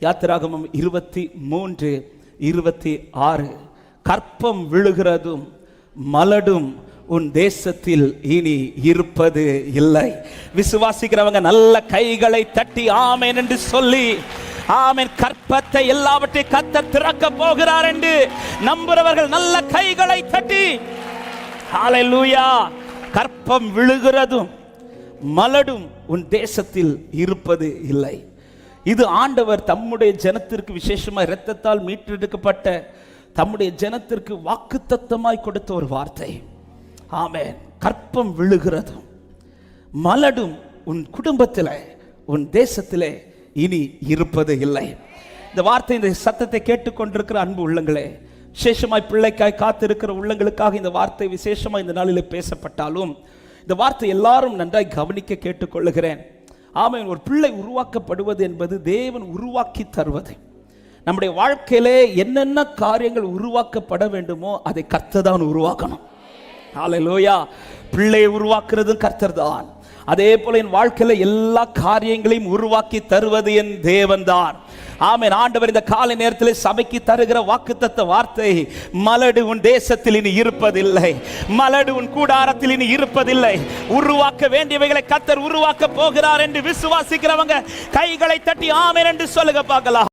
யாத்திராகமம் இருபத்தி மூன்று இருபத்தி ஆறு. கற்பம் விழுகிறதும் மலடும் உன் தேசத்தில் இனி இருப்பது இல்லை. விசுவாசிக்கிறவங்க நல்ல கைகளை தட்டி ஆமேன் என்று சொல்லி ஆமேன் கற்பத்தை எல்லாவற்றையும் கத்த திறக்க போகிறார் என்று நம்புறவர்கள் நல்ல கைகளை தட்டி ஹalleluya. கற்பம் விழுகிறதும் மலடும் உன் தேசத்தில் இருப்பது இல்லை. இது ஆண்டவர் தம்முடைய ஜனத்திற்கு விசேஷமாக இரத்தத்தால் மீட்டெடுக்கப்பட்ட தம்முடைய ஜனத்திற்கு வாக்குத்தத்தமாய் கொடுத்த ஒரு வார்த்தை. ஆமேன். கற்பம் விழுகிறதும் மலடும் உன் குடும்பத்தில் உன் தேசத்தில் இனி இருப்பது இல்லை. இந்த வார்த்தை இந்த சத்தத்தை கேட்டுக்கொண்டிருக்கிற அன்பு உள்ளங்களே விசேஷமாய் பிள்ளைக்காய் காத்திருக்கிற உள்ளங்களுக்காக இந்த வார்த்தை விசேஷமாக இந்த நாளில் பேசப்பட்டாலும் இந்த வார்த்தை எல்லாரும் நன்றாய் கவனிக்க கேட்டுக்கொள்ளுகிறேன். ஆமாம் ஒரு பிள்ளை உருவாக்கப்படுவது என்பது தேவன் உருவாக்கி தருவது. நம்முடைய வாழ்க்கையிலே என்னென்ன காரியங்கள் உருவாக்கப்பட வேண்டுமோ அதை கர்த்ததான் உருவாக்கணும். லோயா பிள்ளையை உருவாக்குறதும் கர்த்தர் தான். அதே போல என் வாழ்க்கையில் எல்லா காரியங்களையும் உருவாக்கி தருவது என் தேவன்தான் ஆமென். ஆண்டவர் இந்த காலை நேரத்தில் சபைக்கு தருகிற வாக்குத்தத்த வார்த்தை மலடு உன் தேசத்தில் இனி இருப்பதில்லை. மலடு உன் கூடாரத்தில் இனி இருப்பதில்லை. உருவாக்க வேண்டியவைகளை கத்தர் உருவாக்க போகிறார் என்று விசுவாசிக்கிறவங்க கைகளை தட்டி ஆமென் என்று சொல்லுங்க பார்க்கலாம்.